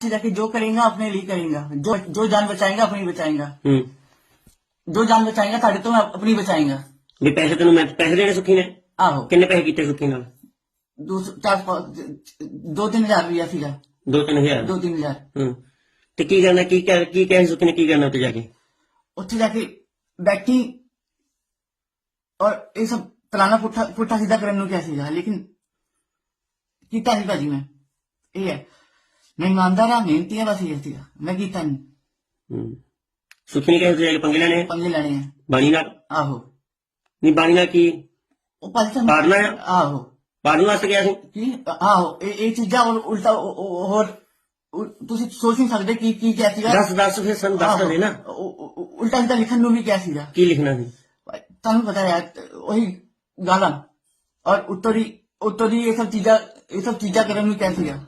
सीधा कि जो करेगा अपने लिए करेगा जो जो जान बचाएगा अपनी बचाएगा ਹੂੰ जो जान बचाएगा साढ़े तो मैं अपनी बचाएगा ਵੀ ਪੈਸੇ ਤੈਨੂੰ ਮੈਂ ਪੈਸੇ ਦੇਣੇ ਸੁੱਖੀ ਨੇ आहो ਕਿੰਨੇ ਪੈਸੇ ਕੀਤੇ ਸੁੱਖੀ ਨਾਲ दो चार पाँच- दो तीन हजार रुपया सीधा 2-3000 दो तीन हजार ਹੂੰ ਤੇ ਕੀ ਕਰਨਾ ਕੀ ਕਹਿ ਕੀ ਕਹਿ ਸੁੱਖੀ ਨੇ ਕੀ ਕਰਨਾ ਉੱਤੇ ਜਾ ਕੇ ਉੱਥੇ ਜਾ ਕੇ ਬੈਠੀ ਔਰ ਇਹ ਸਭ ਤਲਾਣਾ ਪੁੱਠਾ ਪੁੱਠਾ ਸਿੱਧਾ ਕਰਨ ਨੂੰ ਕਿਹਾ ਸੀਗਾ ਲੇਕਿਨ ਕੀਤਾ ਨਹੀਂ ਭਾਜੀ ਮੈਂ ਇਹ ਹੈ ਮੈਂ ਇਮਾਨਦਾਰ ਹਾਂ ਮਿਹਨਤੀ ਹਾਂ ਬਸ ਇਹ ਮੈਂ ਕੀਤਾ ਨਹੀਂ ਹੂੰ। ਸੁੱਖੀ ਨੇ ਕਿਹਾ ਉੱਤੇ ਜਾ ਕੇ ਪੰਗੇ ਲੈਣੇ ਆ? ਪੰਗੇ ਲੈਣੇ ਆ। ਬਾਣੀ ਨਾਲ? ਆਹੋ। ਨਹੀਂ ਬਾਣੀ ਨਾਲ ਕੀ? ਉਹ ਸਾਹਿਬ ਪਾੜਨਾ ਆ? ਆਹੋ। ਬਾਣੀ ਵਾਸਤੇ ਗਿਆ ਸੀ? ਕੀ? ਆਹੋ ਇਹ ਇਹ ਚੀਜ਼ਾਂ ਹੋਰ ਉਲਟਾ ਉਹ- ਉਹ- ਹੋਰ ਤੁਸੀਂ ਸੋਚ ਨਹੀਂ ਸਕਦੇ ਕੀ ਕੀ ਕਿਹਾ ਸੀਗਾ? ਦੱਸ ਦੱਸ ਫਿਰ ਸਾਨੂੰ ਦੱਸ ਆਹੋ, ਦੇ ਨਾ। ਉਹ- ਉਹ- ਉਹ ਉਲਟਾ ਸਿੱਧਾ ਲਿਖਣ ਨੂੰ ਵੀ ਕਿਹਾ ਸੀਗਾ। ਕੀ ਲਿਖਣਾ ਸੀ? ਤੁਹਾਨੂੰ ਪਤਾ ਹੈ ਉਹੀ ਗਾਲਾਂ। ਔਰ ਉੱਤਰੀ ਉੱਤਰੀ ਇਹ ਸਭ ਚੀਜ਼ਾਂ ਇਹ ਸਭ ਚੀਜ਼ਾਂ ਕਰਨ ਨੂੰ ਕਿਹਾ ਸੀਗਾ।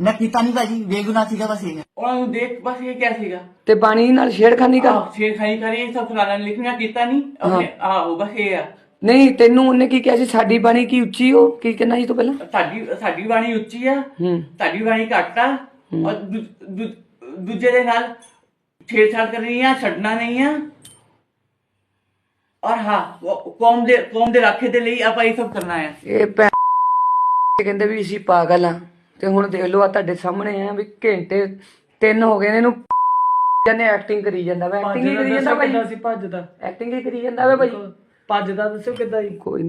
ਮੈਂ ਕੀਤਾ ਨਹੀਂ ਭਾਜੀ ਬੇਗੁਨਾਹ ਸੀਗਾ ਬਸ ਇਹ। ਉਹਨਾਂ ਨੂੰ ਦੇਖ ਬਸ ਇਹ ਕਿਹਾ ਸੀਗਾ? ਤੇ ਬਾਣੀ ਨਾਲ ਛੇੜਖਾਨੀ ਕਰ? ਆਹ ਛੇ ਖਾਈ ਕਰੀ ਇਹ ਸਭ ਫਲਾਣਾ ਲਿਖਣਾ ਕੀਤਾ ਨਹੀਂ ਆਪਣੇ ਆਹੋ ਬਸ ਇਹ ਆ। ਨਹੀਂ ਤੈਨੂੰ ਉਹਨੇ ਕੀ ਕਿਹਾ ਸੀ ਸਾਡੀ ਬਾਣੀ ਕੀ ਉੱਚੀ ਹੋ ਕੀ ਕਹਿਣਾ ਸੀ ਤੂੰ ਪਹਿਲਾਂ? ਸਾਡੀ ਸਾਡੀ ਬਾਣੀ ਉੱਚੀ ਆ ਹੂੰ। ਸਾਡੀ ਬਾਣੀ ਘੱਟ ਆ ਔਰ ਦੂ- ਦੂ- ਦੂਜੇ ਦੇ ਨਾਲ ਛੇੜਛਾੜ ਕਰਨੀ ਆ ਛੱਡਣਾ ਨਹੀਂ ਆ। ਔਰ ਹਾਂ ਉਹ ਕੌਮ ਦੇ ਕੌਮ ਦੇ ਰਾਖੇ ਦੇ ਲਈ ਆਪਾਂ ਇਹ ਸਭ ਕਰਨਾ ਹੈ ਇਹ ਭੈਣ ਕਹਿੰਦੇ ਵੀ ਅਸੀਂ ਪਾਗਲ ਆ। ਤੇ ਹੁਣ ਦੇਖ ਲਓ ਆ ਤੁਹਾਡੇ ਸਾਹਮਣੇ ਆ ਵੀ ਘੰਟੇ ਤਿੰਨ ਹੋ ਗਏ ਨੇ ਇਹਨੂੰ ਜਨੇ ਐਕਟਿੰਗ ਕਰੀ ਜਾਂਦਾ ਵਾ। ਐਕਟਿੰਗ ਹੀ ਕਰੀ ਜਾਂਦਾ ਭਾਈ। ਸੀ ਭੱਜਦਾ ਐਕਟਿੰਗ ਹੀ ਕਰੀ ਜਾਂਦਾ ਵਾ ਭਾਈ। ਭੱਜਦਾ ਦੱਸੋ ਕਿੱਦਾਂ ਜੀ ਕੋਈ ਨਹੀਂ